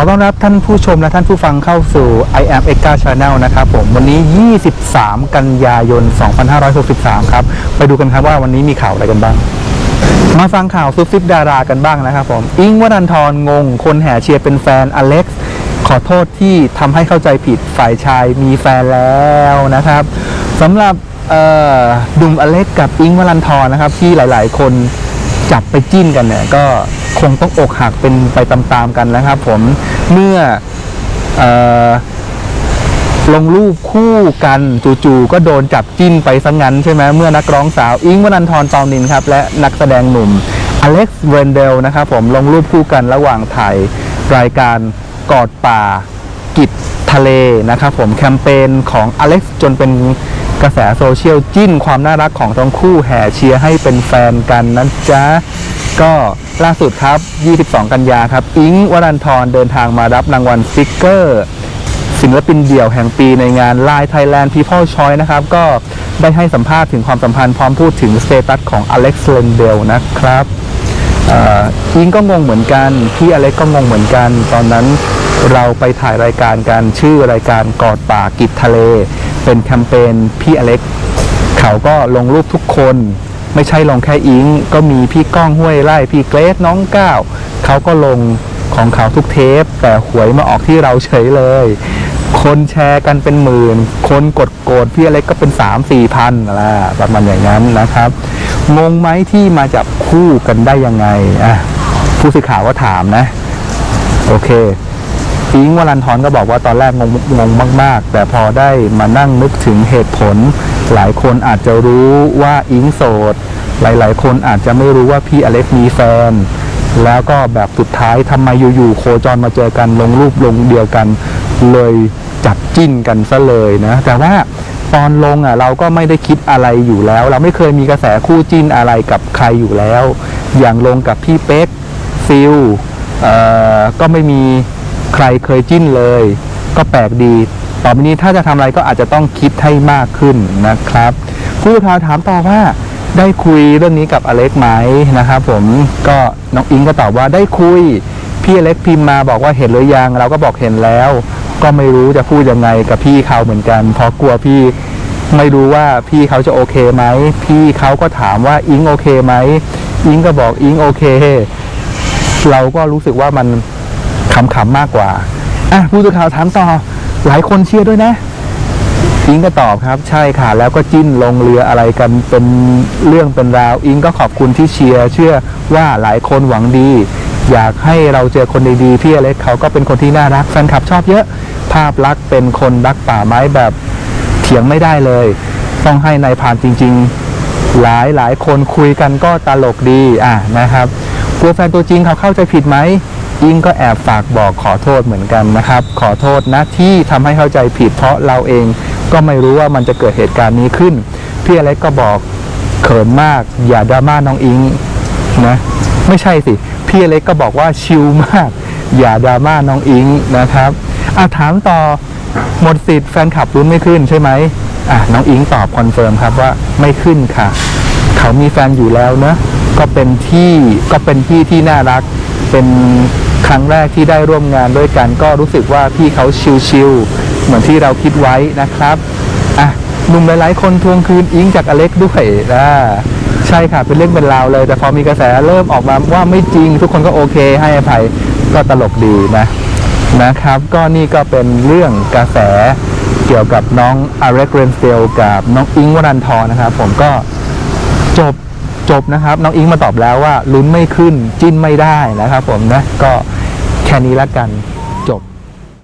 อต้อนรับท่านผู้ชมและท่านผู้ฟังเข้าสู่ I am e x a Channel นะครับผมวันนี้ 23 กันยายน 2563 ครับ ไปดูกันครับว่าวันนี้มีข่าวอะไรกันบ้าง มาฟังข่าวซุปซิปดารากันบ้างนะครับผม อิงวรันทรงง คนแห่เชียร์เป็นแฟนอเล็กซ์ขอโทษที่ทำให้เข้าใจผิดฝ่ายชายมีแฟนแล้วนะครับสำหรับเอ่อหนุ่มอเล็กซ์กับอิงวรันทรนะครับที่หลาย ๆ คนจับไปจิ้นกันเนี่ยก็ คงต้องอกหักเป็นไปตามๆกันนะครับผมเมื่ออลงรูปคู่กันจู่ๆก็โดนจับจิ้นไปซะงั้นใช่ไหมเมื่อนักร้องสาวอิงค์วนันทรตองนินครับ และนักแสดงหนุ่มอเล็กซ์เรนเดลนะครับผมลงรูปคู่กันระหว่างถ่ายรายการกอดป่ากิจทะเลนะครับผมแคมเปญของอเล็กซ์จนเป็นกระแสโซเชียลจิ้นความน่ารักของทั้งคู่แห่เชียร์ให้เป็นแฟนกันนะจ๊ะ ก็ล่าสุดครับ 22 กันยาครับ อิงวรันทรเดินทางมารับรางวัลสติกเกอร์ ศิลปินเดี่ยวแห่งปีในงาน Line Thailand People Choice นะครับ ก็ได้ให้สัมภาษณ์ถึงความสัมพันธ์พร้อมพูดถึงสเตตัสของอเล็กซ์เลนเดลนะครับอ่ออิงก็งงเหมือนกัน พี่อเล็กก็งงเหมือนกัน ตอนนั้นเราไปถ่ายรายการกันชื่อรายการกอดป่ากิจทะเล เป็นแคมเปญพี่อเล็ก เขาก็ลงรูปทุกคน ไม่ใช่ลงแค่อิงก็มีพี่ก้องห้วยไร่พี่เกรซน้องก้าวเขาก็ลงของเขาทุกเทป แต่หวยมาออกที่เราเฉยเลย คนแชร์กันเป็นหมื่น คนกดโกรธพี่อเล็กก็เป็นสามสี่พันอะไรประมาณอย่างนั้นนะครับ งงไหมที่มาจับคู่กันได้ยังไงอะผู้สื่อข่าวก็ถามนะ โอเคอิงวรันทรก็บอกว่าตอนแรกงงงงมาก ๆ แต่พอได้มานั่งนึกถึงเหตุผล หลายคนอาจจะรู้ว่าอิงโสด หลายๆ คนอาจจะไม่รู้ว่าพี่อเล็กมีแฟน แล้วก็แบบสุดท้ายทำไมอยู่ๆโคจรมาเจอกันลงรูปลงเดียวกัน เลยจับจิ้นกันซะเลยนะ แต่ว่าตอนลงอะเราก็ไม่ได้คิดอะไรอยู่แล้ว เราไม่เคยมีกระแสคู่จิ้นอะไรกับใครอยู่แล้ว อย่างลงกับพี่เป๊กฟิลก็ไม่มีใครเคยจิ้นเลย ก็แปลกดี ต่อไปนี้ถ้าจะทำอะไรก็อาจจะต้องคิดให้มากขึ้นนะครับผู้สื่อข่าวถามต่อว่าได้คุยเรื่องนี้กับอเล็กไหมนะครับผมก็น้องอิงก็ตอบว่าได้คุยพี่อเล็กพิมพ์มาบอกว่าเห็นหรือยังเราก็บอกเห็นแล้ว ก็ไม่รู้จะพูดยังไงกับพี่เขาเหมือนกันเพราะกลัวพี่ไม่รู้ว่าพี่เขาจะโอเคไหมพี่เขาก็ถามว่าอิงโอเคไหมอิงก็บอกอิงโอเค เราก็รู้สึกว่ามันขำๆมากกว่าอะผู้สื่อข่าวถามต่อ หลายคนเชียร์ด้วยนะอิงก็ตอบครับ ใช่ค่ะ แล้วก็จิ้นลงเรืออะไรกันเป็นเรื่องเป็นราว อิงก็ขอบคุณที่เชียร์เชื่อว่าหลายคนหวังดี อยากให้เราเจอคนดีๆพี่อเล็กเขาก็เป็นคนที่น่ารักแฟนคลับชอบเยอะ ภาพลักษณ์เป็นคนรักป่าไม้แบบเถียงไม่ได้เลย ต้องให้นายผ่านจริง ๆ หลายหลายคนคุยกันก็ตลกดีอะนะครับกลัวแฟนตัวจริงเขาเข้าใจผิดไหม อิงก็แอบฝากบอกขอโทษเหมือนกันนะครับ ขอโทษนะที่ทำให้เข้าใจผิด เพราะเราเองก็ไม่รู้ว่ามันจะเกิดเหตุการณ์นี้ขึ้น พี่อเล็กก็บอกเขินมาก อย่าดราม่าน้องอิงนะไม่ใช่สิ พี่อเล็กก็บอกว่าชิลมาก อย่าดราม่าน้องอิงนะครับอะถามต่อหมดสิทธิ์แฟนคลับรุ้นไม่ขึ้นใช่ไหมอะน้องอิงตอบคอนเฟิร์มครับว่าไม่ขึ้นค่ะ เขามีแฟนอยู่แล้วเนอะก็เป็นที่ก็เป็นพี่ที่น่ารักเป็น ครั้งแรกที่ได้ร่วมงานด้วยกัน ก็รู้สึกว่าพี่เขาชิลๆเหมือนที่เราคิดไว้นะครับอะหนุ่มหลายๆ คนทวงคืนอิงจากอเล็กด้วยนะใช่ค่ะเป็นเรื่องเป็นราวเลย แต่พอมีกระแสเริ่มออกมาว่าไม่จริง ทุกคนก็โอเค ให้อภัยก็ตลกดีนะนะครับ ก็นี่ก็เป็นเรื่องกระแสเกี่ยวกับน้องอเล็กเรนเซลกับน้องอิงวรันทรนะครับ ผมก็จบจบนะครับ น้องอิงมาตอบแล้วว่าลุ้นไม่ขึ้นจิ้นไม่ได้นะครับ ผมนะก็ แค่นี้ละกันจบ